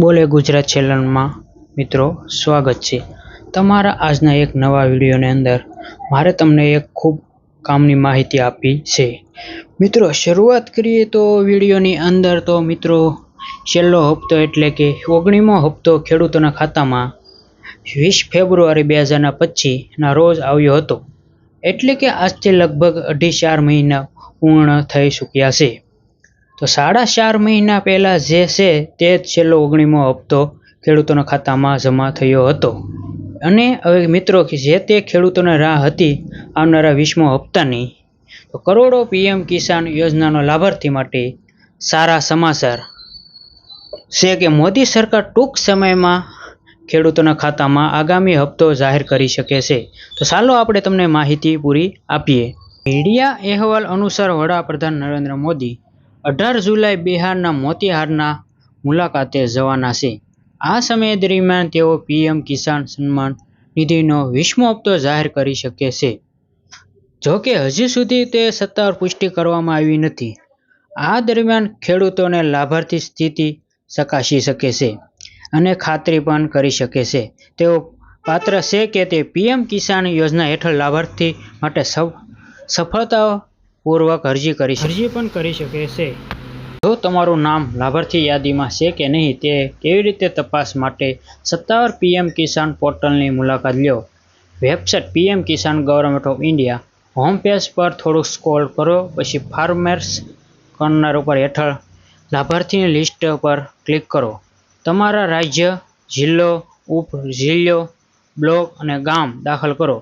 બોલે ગુજરાત ચેનલમાં. મિત્રો, સ્વાગત છે. તમારા આજના એક નવા વિડીયોની અંદર મારે તમને એક ખૂબ કામની માહિતી આપી છે. મિત્રો, શરૂઆત કરીએ તો વિડીયોની અંદર તો મિત્રો, છેલ્લો હપ્તો એટલે કે ઓગણીમો હપ્તો ખેડૂતોના ખાતામાં વીસ ફેબ્રુઆરી બે હજારના પચીસના રોજ આવ્યો હતો. એટલે કે આજથી લગભગ અઢી ચાર મહિના પૂર્ણ થઈ ચૂક્યા છે. તો સાડા ચાર મહિના પહેલાં જે છે તે જ છેલ્લો ઓગણીમો હપ્તો ખેડૂતોના ખાતામાં જમા થયો હતો. અને હવે મિત્રો કે જે તે ખેડૂતોને રાહ હતી આવનારા વીસમો હપ્તાની, તો કરોડો પીએમ કિસાન યોજનાનો લાભાર્થી માટે સારા સમાચાર છે કે મોદી સરકાર ટૂંક સમયમાં ખેડૂતોના ખાતામાં આગામી હપ્તો જાહેર કરી શકે છે. તો ચાલો આપણે તમને માહિતી પૂરી આપીએ. મીડિયા અહેવાલ અનુસાર વડાપ્રધાન નરેન્દ્ર મોદી અઢાર જુલાઈ બિહારના મોતિહારના મુલાકાતે જવાના છે. આ સમય દરમિયાન તેઓ પીએમ કિસાન સન્માન નિધિનો વીસમો હપ્તો જાહેર કરી શકે છે. જોકે હજી સુધી તે સત્તાવાર પુષ્ટિ કરવામાં આવી નથી. આ દરમિયાન ખેડૂતોને લાભાર્થી સ્થિતિ ચકાસી શકે છે અને ખાતરી પણ કરી શકે છે. તેઓ પાત્ર છે કે તે પીએમ કિસાન યોજના હેઠળ લાભાર્થી માટે સફ સફળતાપૂર્વક અરજી કરી અરજી પણ કરી શકે છે. જો તમારું નામ લાભાર્થી યાદીમાં છે કે નહીં તે કેવી રીતે તપાસ માટે સત્તાવાર પીએમ કિસાન પોર્ટલની મુલાકાત લ્યો website PM Kisan government of India home page પર થોડુંક સ્ક્રોલ કરો પછી ફાર્મર્સ કોર્નર ઉપર હેઠળ લાભાર્થીની લિસ્ટ પર ક્લિક કરો. તમારા રાજ્ય જિલ્લો ઉપ જિલ્લો બ્લોક અને ગામ દાખલ કરો.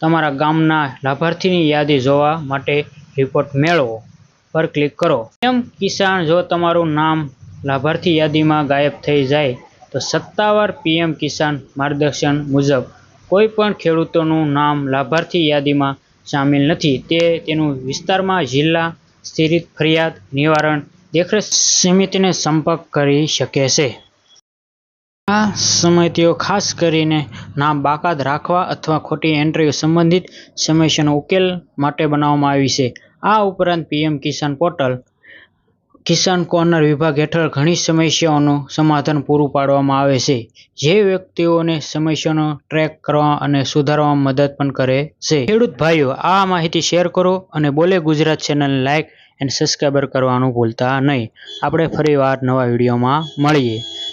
તમારા ગામના લાભાર્થીની યાદી જોવા માટે રિપોર્ટ મેળવો, પર ક્લિક કરો. એમ કિસાન, જો તમારું નામ લાભાર્થી યાદીમાં ગાયબ થઈ જાય, તો સત્તાવાર પીએમ કિસાન માર્ગદર્શન મુજબ કોઈ પણ ખેડૂતોનું નામ લાભાર્થી યાદીમાં સામેલ નથી. તે તેનું વિસ્તારમાં જિલ્લા સ્થિરિત ફરિયાદ નિવારણ દેખરેખ સમિતિને સંપર્ક કરી શકે છે. આ સમિતિઓ ખાસ કરીને નામ બાકાત રાખવા અથવા ખોટી એન્ટ્રીઓ સંબંધિત સમસ્યાનો ઉકેલ માટે બનાવવામાં આવી છે. આ ઉપરાંત PM Kisan portal, Kisan corner વિભાગ હેઠળ ઘણી સમસ્યાઓનું સમાધાન પૂરું પાડવામાં આવે છે, જે વ્યક્તિઓને સમસ્યાનો ટ્રેક કરવા અને સુધારવામાં મદદ પણ કરે છે. ખેડૂત ભાઈઓ, આ માહિતી શેર કરો અને Bole Gujarat channel like and subscriber કરવાનું ભૂલતા નહીં. આપણે ફરીવાર નવા વિડીયોમાં મળીએ.